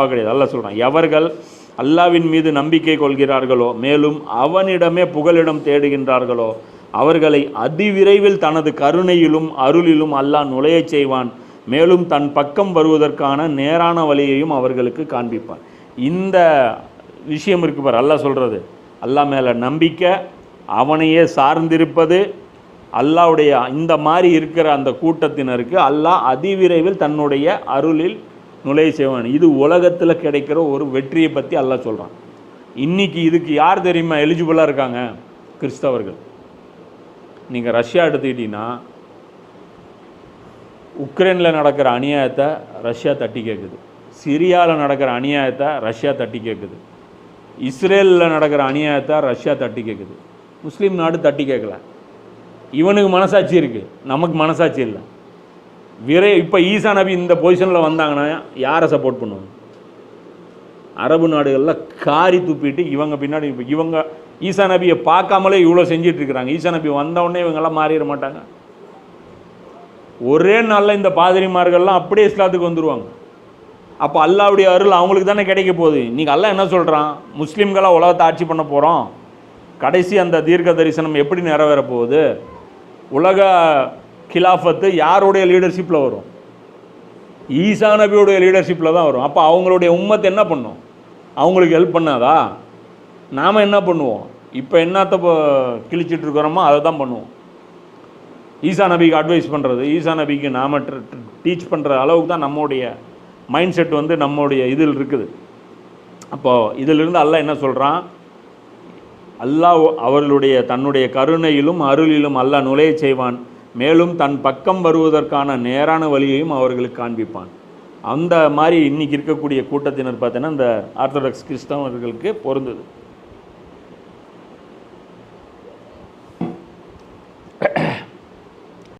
கிடையாது அல்லாஹ் சொல்கிறான் எவர்கள் அல்லாவின் மீது நம்பிக்கை கொள்கிறார்களோ மேலும் அவனிடமே புகலிடம் தேடுகின்றார்களோ அவர்களை அதிவிரைவில் தனது கருணையிலும் அருளிலும் அல்லாஹ் நுழையச் செய்வான். மேலும் தன் பக்கம் வருவதற்கான நேரான வழியையும் அவர்களுக்கு காண்பிப்பான். இந்த விஷயம் இருக்கு பார் அல்லாஹ் சொல்கிறது அல்லாஹ் மேலே நம்பிக்கை அவனையே சார்ந்திருப்பது அல்லாவுடைய இந்த மாதிரி இருக்கிற அந்த கூட்டத்தினருக்கு அல்லாஹ் அதிவிரைவில் தன்னுடைய அருளில் நுழைய செய்வான். இது உலகத்தில் கிடைக்கிற ஒரு வெற்றியை பற்றி அல்லா சொல்கிறான் இன்றைக்கி இதுக்கு யார் தெரியுமா எலிஜிபிளாக இருக்காங்க? கிறிஸ்தவர்கள். நீங்கள் ரஷ்யா எடுத்துக்கிட்டீங்கன்னா உக்ரைனில் நடக்கிற அநியாயத்தை ரஷ்யா தட்டி கேட்குது சிரியாவில் நடக்கிற அநியாயத்தை ரஷ்யா தட்டி கேட்குது இஸ்ரேலில் நடக்கிற அநியாயத்தை ரஷ்யா தட்டி கேட்குது முஸ்லீம் நாடு தட்டி கேட்கல இவனுக்கு மனசாட்சி இருக்குது நமக்கு மனசாட்சி இல்லை. விரை இப்போ ஈசா நபி இந்த பொசிஷனில் வந்தாங்கன்னா யாரை சப்போர்ட் பண்ணுவாங்க? அரபு நாடுகளில் காரி துப்பிட்டு இவங்க பின்னாடி இப்போ இவங்க ஈசா நபியை பார்க்காமலே இவ்வளோ செஞ்சிட்டு இருக்கிறாங்க. ஈசா நபி வந்த உடனே இவங்கெல்லாம் மாறிட மாட்டாங்க. ஒரே நாளில் இந்த பாதிரிமார்கள்லாம் அப்படியே இஸ்லாத்துக்கு வந்துடுவாங்க அப்போ அல்லாவுடைய அருள் அவங்களுக்கு தானே கிடைக்க போகுது. இன்றைக்கி அல்லா என்ன சொல்கிறான் முஸ்லீம்களாக உலகத்தை ஆட்சி பண்ண போகிறோம் கடைசி அந்த தீர்க்க தரிசனம் எப்படி நிறைவேற போகுது? உலக கிலாஃபத்து யாருடைய லீடர்ஷிப்பில் வரும்? ஈசா நபியுடைய லீடர்ஷிப்பில் தான் வரும். அப்போ அவங்களுடைய உம்மத்தை என்ன பண்ணும்? அவங்களுக்கு ஹெல்ப் பண்ணாதா? நாம் என்ன பண்ணுவோம்? இப்போ என்னத்தை இப்போ கிழிச்சிட்டு இருக்கிறோமோ அதை தான் பண்ணுவோம். ஈசா நபிக்கு அட்வைஸ் பண்ணுறது ஈசா நபிக்கு நாம் டீச் பண்ணுற அளவுக்கு தான் நம்முடைய மைண்ட் செட் வந்து நம்முடைய இதில் இருக்குது. அப்போது இதிலிருந்து அல்லாஹ் என்ன சொல்கிறான் அல்லாஹ் அவர்களுடைய தன்னுடைய கருணையிலும் அருளிலும் அல்லாஹ் நுழைய செய்வான். மேலும் தன் பக்கம் வருவதற்கான நேரான வழியையும் அவர்களுக்கு காண்பிப்பான். அந்த மாதிரி இன்னைக்கு இருக்கக்கூடிய கூட்டத்தினர் பார்த்தீங்கன்னா இந்த ஆர்த்தடாக்ஸ் கிறிஸ்தவர்களுக்கு பொருந்தது.